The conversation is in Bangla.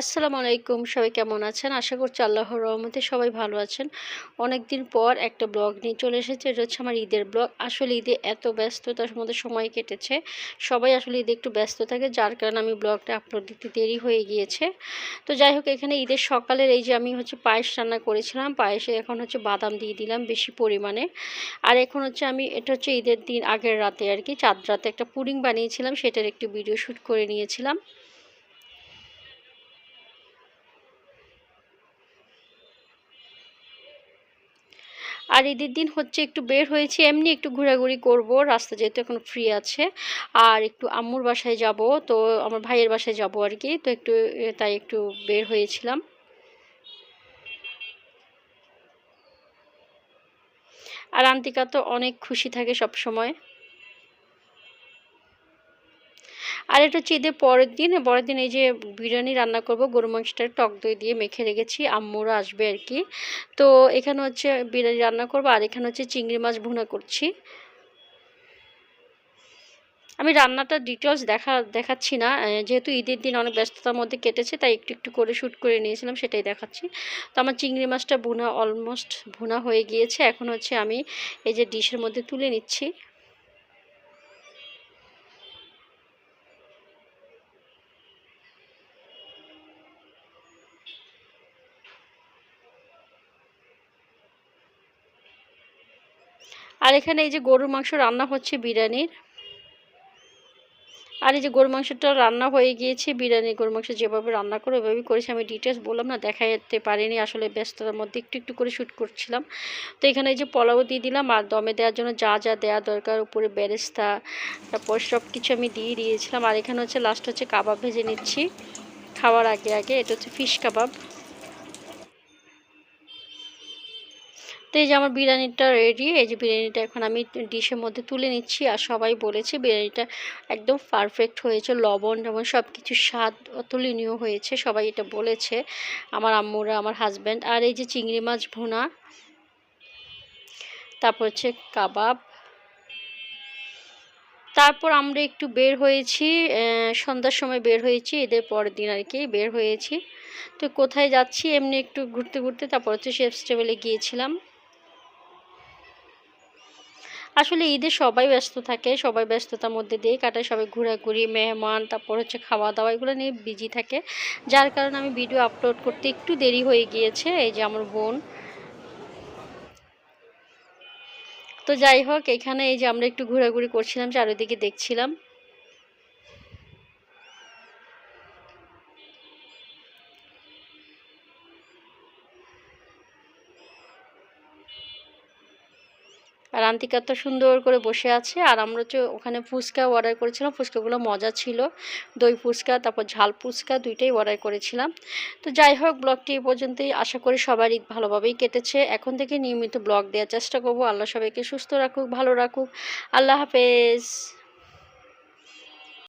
আসসালামু আলাইকুম, সবাই কেমন আছেন? আশা করছি আল্লাহর রহমতে সবাই ভালো আছেন। অনেক দিন পর একটা ব্লগ নিয়ে চলে এসেছে, এটা হচ্ছে আমার ঈদের ব্লগ। আসলে ঈদে এত ব্যস্ততার মধ্যে সময় কেটেছে। সবাই আসলে ঈদে একটু ব্যস্ত থাকে, যার কারণে আমি ব্লগটা আপলোড দিতে দেরি হয়ে গিয়েছে। তো যাই হোক, এখানে ঈদের সকালের এই যে আমি হচ্ছে পায়েস রান্না করেছিলাম, পায়েসে এখন হচ্ছে বাদাম দিয়ে দিলাম বেশি পরিমাণে। আর এখন হচ্ছে আমি, এটা হচ্ছে ঈদের দিন আগের রাতে আর কি, চাঁদ রাতে একটা পুডিং বানিয়েছিলাম, সেটার একটু ভিডিও শ্যুট করে নিয়েছিলাম। আর ঈদের দিন হচ্ছে একটু বের হয়েছি, এমনি একটু ঘোরাঘুরি করব, রাস্তা যেহেতু এখন ফ্রি আছে আর একটু আম্মুর বাসায় যাব, তো আমার ভাইয়ের বাসায় যাব আর কি, তো একটু তাই একটু বের হয়েছিলাম আর আন্তিকা তো অনেক খুশি থাকে সব সময়। আর এটা হচ্ছে ঈদের পরের দিন পরের দিন এই যে বিরিয়ানি রান্না করব গরু মাংসটা টক দই দিয়ে মেখে রেখেছি, আম্মুরা আসবে আর কি। তো এখানে হচ্ছে বিরিয়ানি রান্না করব, আর এখানে হচ্ছে চিংড়ি মাছ ভুনা করছি। আমি রান্নাটা ডিটেলস দেখা, দেখাচ্ছি না যেহেতু ঈদের দিন অনেক ব্যস্ততার মধ্যে কেটেছে, তাই একটু একটু করে শ্যুট করে নিয়েছিলাম, সেটাই দেখাচ্ছি। তো আমার চিংড়ি মাছটা ভুনা অলমোস্ট ভুনা হয়ে গিয়েছে, এখন হচ্ছে আমি এই যে ডিশের মধ্যে তুলে নিচ্ছি। আর এখানে এই যে গরুর মাংস রান্না হচ্ছে বিরিয়ানির। আর এই যে গরু মাংসটা রান্না হয়ে গিয়েছে বিরিয়ানি গরু মাংস যেভাবে রান্না করে ওইভাবেই করেছি। আমি ডিটেলস বললাম না দেখাতে পারিনি। আসলে ব্যস্ততার মধ্যে একটু একটু করে শ্যুট করছিলাম। তো এখানে এই যে পোলাও দিয়ে দিলাম আর দমে দেওয়ার জন্য যা যা দেওয়া দরকার, উপরে বেরেস্তা, তারপর সব কিছু আমি দিয়ে দিয়েছিলাম। আর এখানে হচ্ছে লাস্ট হচ্ছে কাবাব ভেজে নিচ্ছি। খাওয়ার আগে আগে। এটা হচ্ছে ফিশ কাবাব এই যে আমার বিরিয়ানিটা রেডি এই যে বিরিয়ানিটা এখন আমি ডিশের মধ্যে তুলে নিচ্ছি আর সবাই বলেছে বিরিয়ানিটা একদম পারফেক্ট হয়েছে, লবণ টবণ সব কিছু স্বাদ অতুলনীয় হয়েছে, সবাই এটা বলেছে, আমার আম্মুরা, আমার হাজব্যান্ড আর এই যে চিংড়ি মাছ ভুনা, তারপর হচ্ছে কাবাব। তারপর আমরা একটু বের হয়েছি সন্ধ্যার সময় বের হয়েছি, এদের পরের দিন আর কি বের হয়েছি। তো কোথায় যাচ্ছি এমনি একটু ঘুরতে ঘুরতে, তারপর হচ্ছে শেফস টেবিলে গিয়েছিলাম। আসলে ঈদে সবাই ব্যস্ত থাকে, সবাই ব্যস্ততার মধ্যে দিয়ে কাটায়, সবাই ঘোরাঘুরি, মেহমান, তারপর হচ্ছে খাওয়া দাওয়া এগুলো নিয়ে বিজি থাকে। যার কারণে আমি ভিডিও আপলোড করতে একটু দেরি হয়ে গিয়েছে, এই যে আমার বোন। তো যাই হোক, এখানে এই যে আমরা একটু ঘোরাঘুরি করছিলাম, চারিদিকে দেখছিলাম। আর আন্তিকা তো সুন্দর করে বসে আছে, আর আমরা হচ্ছে ওখানে ফুচকা অর্ডার করেছিলাম, ফুচকাগুলো মজা ছিল। দই ফুচকা, তারপর ঝাল ফুচকা দুইটাই অর্ডার করেছিলাম। তো যাই হোক, ব্লগটি এই পর্যন্তই। আশা করি সবার ঈদ ভালোভাবেই কেটেছে। এখন থেকে নিয়মিত ব্লগ দেওয়ার চেষ্টা করব। আল্লাহ সবাইকে সুস্থ রাখুক, ভালো রাখুক। আল্লাহ হাফেজ।